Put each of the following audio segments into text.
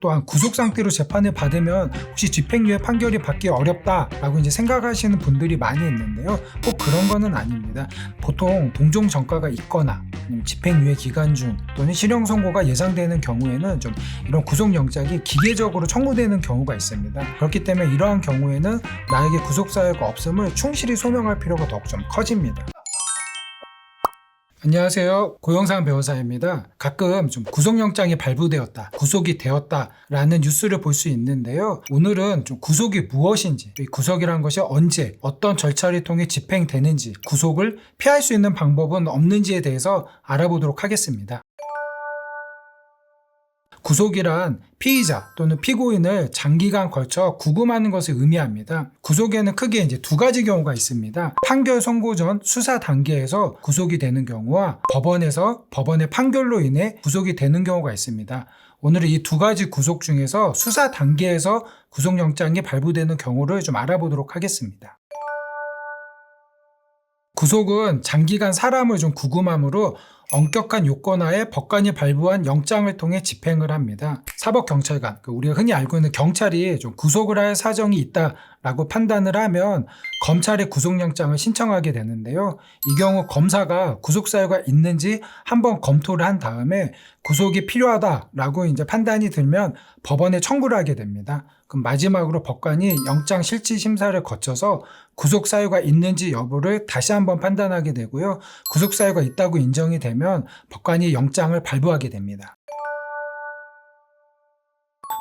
또한 구속 상태로 재판을 받으면 혹시 집행유예 판결이 받기 어렵다라고 이제 생각하시는 분들이 많이 있는데요. 꼭 그런 거는 아닙니다. 보통 동종 전과가 있거나 집행유예 기간 중 또는 실형 선고가 예상되는 경우에는 좀 이런 구속 영장이 기계적으로 청구되는 경우가 있습니다. 그렇기 때문에 이러한 경우에는 나에게 구속 사유가 없음을 충실히 소명할 필요가 더욱 좀 커집니다. 안녕하세요. 고영상 변호사입니다. 가끔 좀 구속영장이 발부되었다, 구속이 되었다라는 뉴스를 볼 수 있는데요. 오늘은 좀 구속이 무엇인지, 이 구속이란 것이 언제, 어떤 절차를 통해 집행되는지, 구속을 피할 수 있는 방법은 없는지에 대해서 알아보도록 하겠습니다. 구속이란 피의자 또는 피고인을 장기간 걸쳐 구금하는 것을 의미합니다. 구속에는 크게 이제 두 가지 경우가 있습니다. 판결 선고 전 수사 단계에서 구속이 되는 경우와 법원에서 법원의 판결로 인해 구속이 되는 경우가 있습니다. 오늘은 이 두 가지 구속 중에서 수사 단계에서 구속영장이 발부되는 경우를 좀 알아보도록 하겠습니다. 구속은 장기간 사람을 좀 구금함으로 엄격한 요건하에 법관이 발부한 영장을 통해 집행을 합니다. 사법경찰관, 그 우리가 흔히 알고 있는 경찰이 좀 구속을 할 사정이 있다라고 판단을 하면 검찰에 구속영장을 신청하게 되는데요. 이 경우 검사가 구속 사유가 있는지 한번 검토를 한 다음에 구속이 필요하다라고 이제 판단이 들면 법원에 청구를 하게 됩니다. 그럼 마지막으로 법관이 영장 실질 심사를 거쳐서 구속 사유가 있는지 여부를 다시 한번 판단하게 되고요. 구속 사유가 있다고 인정이 되면 법관이 영장을 발부하게 됩니다.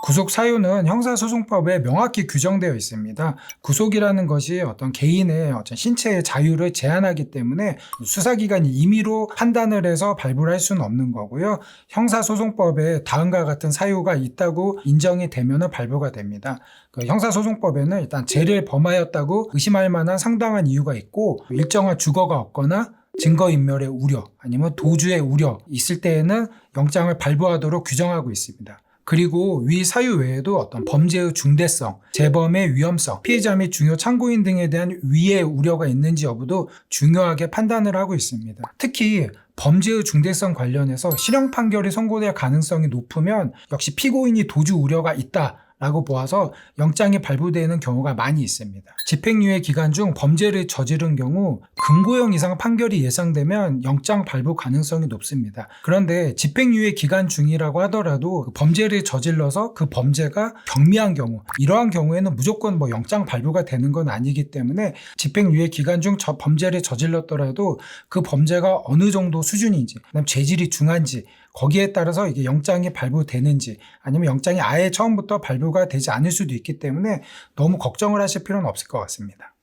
구속 사유는 형사소송법에 명확히 규정되어 있습니다. 구속이라는 것이 어떤 개인의 어떤 신체의 자유를 제한하기 때문에 수사기관이 임의로 판단을 해서 발부를 할 수는 없는 거고요. 형사소송법에 다음과 같은 사유가 있다고 인정이 되면 발부가 됩니다. 그 형사소송법에는 일단 죄를 범하였다고 의심할 만한 상당한 이유가 있고 일정한 주거가 없거나 증거인멸의 우려 아니면 도주의 우려 있을 때에는 영장을 발부하도록 규정하고 있습니다. 그리고 위 사유 외에도 어떤 범죄의 중대성, 재범의 위험성, 피해자 및 중요 참고인 등에 대한 위의 우려가 있는지 여부도 중요하게 판단을 하고 있습니다. 특히 범죄의 중대성 관련해서 실형 판결이 선고될 가능성이 높으면 역시 피고인이 도주 우려가 있다. 라고 보아서 영장이 발부되는 경우가 많이 있습니다. 집행유예 기간 중 범죄를 저지른 경우 금고형 이상 판결이 예상되면 영장 발부 가능성이 높습니다. 그런데 집행유예 기간 중이라고 하더라도 그 범죄를 저질러서 그 범죄가 경미한 경우 이러한 경우에는 무조건 뭐 영장 발부가 되는 건 아니기 때문에 집행유예 기간 중저 범죄를 저질렀더라도 그 범죄가 어느 정도 수준인지 그다음 죄질이 중한지 거기에 따라서 이게 영장이 발부되는지 아니면 영장이 아예 처음부터 발부가 되지 않을 수도 있기 때문에 너무 걱정을 하실 필요는 없을 것 같습니다.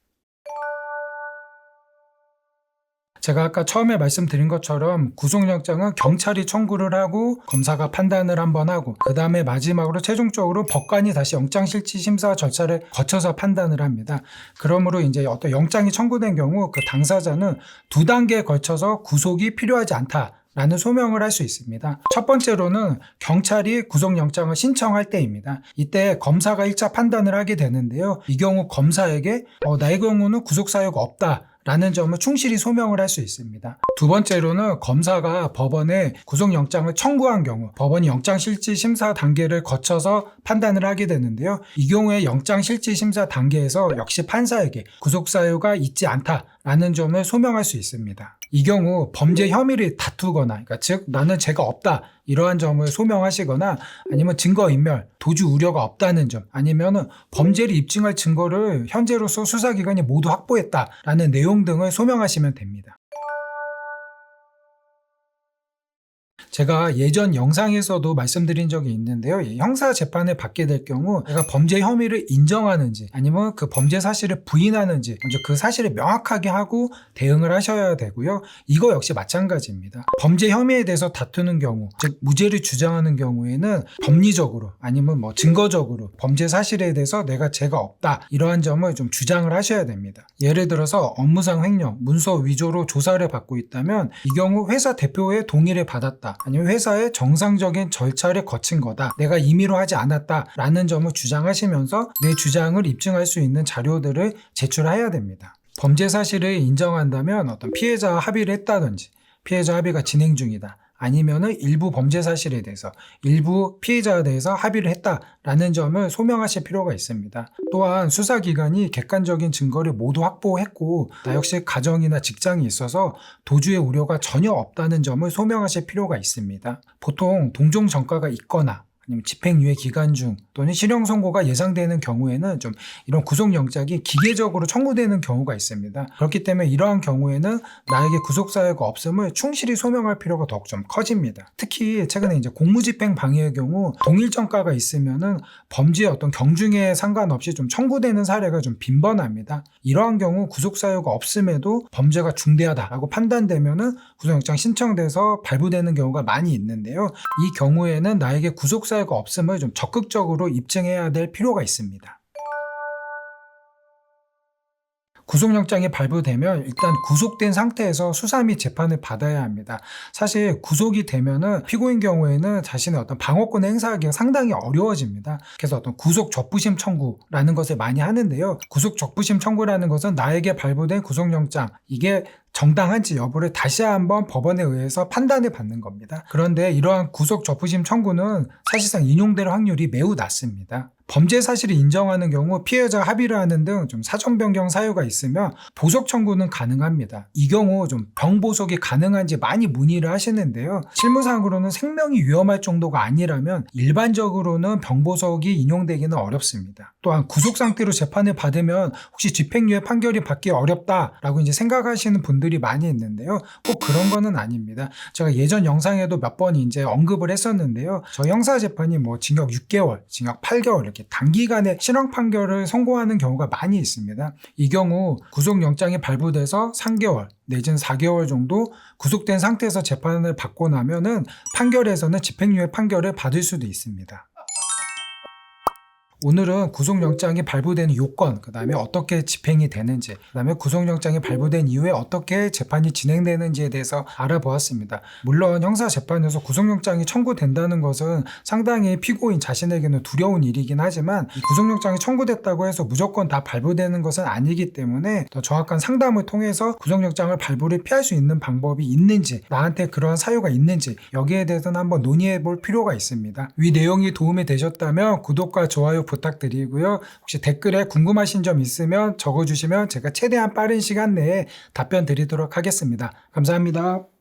제가 아까 처음에 말씀드린 것처럼 구속영장은 경찰이 청구를 하고 검사가 판단을 한번 하고 그 다음에 마지막으로 최종적으로 법관이 다시 영장실질심사 절차를 거쳐서 판단을 합니다. 그러므로 이제 어떤 영장이 청구된 경우 그 당사자는 두 단계에 걸쳐서 구속이 필요하지 않다. 라는 소명을 할 수 있습니다. 첫 번째로는 경찰이 구속영장을 신청할 때입니다. 이때 검사가 1차 판단을 하게 되는데요. 이 경우 검사에게 어, 나의 경우는 구속사유가 없다. 라는 점을 충실히 소명을 할 수 있습니다. 두 번째로는 검사가 법원에 구속영장을 청구한 경우 법원이 영장실질심사 단계를 거쳐서 판단을 하게 되는데요. 이 경우에 영장실질심사 단계에서 역시 판사에게 구속사유가 있지 않다 라는 점을 소명할 수 있습니다. 이 경우 범죄 혐의를 다투거나 그러니까 즉 나는 죄가 없다 이러한 점을 소명하시거나 아니면 증거인멸, 도주 우려가 없다는 점 아니면은 범죄를 입증할 증거를 현재로서 수사기관이 모두 확보했다라는 내용 등을 소명하시면 됩니다. 제가 예전 영상에서도 말씀드린 적이 있는데요. 형사 재판을 받게 될 경우 내가 범죄 혐의를 인정하는지 아니면 그 범죄 사실을 부인하는지 먼저 그 사실을 명확하게 하고 대응을 하셔야 되고요. 이거 역시 마찬가지입니다. 범죄 혐의에 대해서 다투는 경우, 즉 무죄를 주장하는 경우에는 법리적으로 아니면 뭐 증거적으로 범죄 사실에 대해서 내가 죄가 없다 이러한 점을 좀 주장을 하셔야 됩니다. 예를 들어서 업무상 횡령, 문서 위조로 조사를 받고 있다면 이 경우 회사 대표의 동의를 받았다. 아니면 회사의 정상적인 절차를 거친 거다. 내가 임의로 하지 않았다. 라는 점을 주장하시면서 내 주장을 입증할 수 있는 자료들을 제출해야 됩니다. 범죄 사실을 인정한다면 어떤 피해자와 합의를 했다든지 피해자 합의가 진행 중이다. 아니면은 일부 범죄 사실에 대해서 일부 피해자에 대해서 합의를 했다라는 점을 소명하실 필요가 있습니다. 또한 수사기관이 객관적인 증거를 모두 확보했고 나 역시 가정이나 직장이 있어서 도주의 우려가 전혀 없다는 점을 소명하실 필요가 있습니다. 보통 동종 전과가 있거나 아니면 집행유예 기간 중 또는 실형 선고가 예상되는 경우에는 좀 이런 구속영장이 기계적으로 청구되는 경우가 있습니다. 그렇기 때문에 이러한 경우에는 나에게 구속사유가 없음을 충실히 소명할 필요가 더욱 좀 커집니다. 특히 최근에 이제 공무집행 방해의 경우 동일전과가 있으면은 범죄의 어떤 경중에 상관없이 좀 청구되는 사례가 좀 빈번합니다. 이러한 경우 구속사유가 없음에도 범죄가 중대하다라고 판단되면은 구속영장 신청돼서 발부되는 경우가 많이 있는데요. 이 경우에는 나에게 구속사 유가 없음을 좀 적극적으로 입증해야 될 필요가 있습니다. 구속영장이 발부되면 일단 구속된 상태에서 수사 및 재판을 받아야 합니다. 사실 구속이 되면은 피고인 경우에는 자신의 어떤 방어권을 행사하기가 상당히 어려워집니다. 그래서 어떤 구속 적부심 청구라는 것을 많이 하는데요. 구속 적부심 청구라는 것은 나에게 발부된 구속영장 이게 정당한지 여부를 다시 한번 법원에 의해서 판단을 받는 겁니다. 그런데 이러한 구속 적부심 청구는 사실상 인용될 확률이 매우 낮습니다. 범죄 사실을 인정하는 경우 피해자가 합의를 하는 등 좀 사정 변경 사유가 있으면 보석 청구는 가능합니다. 이 경우 좀 병보석이 가능한지 많이 문의를 하시는데요. 실무상으로는 생명이 위험할 정도가 아니라면 일반적으로는 병보석이 인용되기는 어렵습니다. 또한 구속 상태로 재판을 받으면 혹시 집행유예 판결이 받기 어렵다라고 이제 생각하시는 분들이 많이 있는데요. 꼭 그런 거는 아닙니다. 제가 예전 영상에도 몇 번 이제 언급을 했었는데요. 저 형사 재판이 뭐 징역 6개월, 징역 8개월 이렇게 단기간에 실형 판결을 선고하는 경우가 많이 있습니다. 이 경우 구속영장이 발부돼서 3개월 내지는 4개월 정도 구속된 상태에서 재판을 받고 나면은 판결에서는 집행유예 판결을 받을 수도 있습니다. 오늘은 구속영장이 발부되는 요건, 그 다음에 어떻게 집행이 되는지, 그 다음에 구속영장이 발부된 이후에 어떻게 재판이 진행되는지에 대해서 알아보았습니다. 물론 형사재판에서 구속영장이 청구된다는 것은 상당히 피고인 자신에게는 두려운 일이긴 하지만 이 구속영장이 청구됐다고 해서 무조건 다 발부되는 것은 아니기 때문에 더 정확한 상담을 통해서 구속영장을 발부를 피할 수 있는 방법이 있는지, 나한테 그러한 사유가 있는지 여기에 대해서는 한번 논의해 볼 필요가 있습니다. 위 내용이 도움이 되셨다면 구독과 좋아요 부탁드리고요. 혹시 댓글에 궁금하신 점 있으면 적어주시면 제가 최대한 빠른 시간 내에 답변 드리도록 하겠습니다. 감사합니다.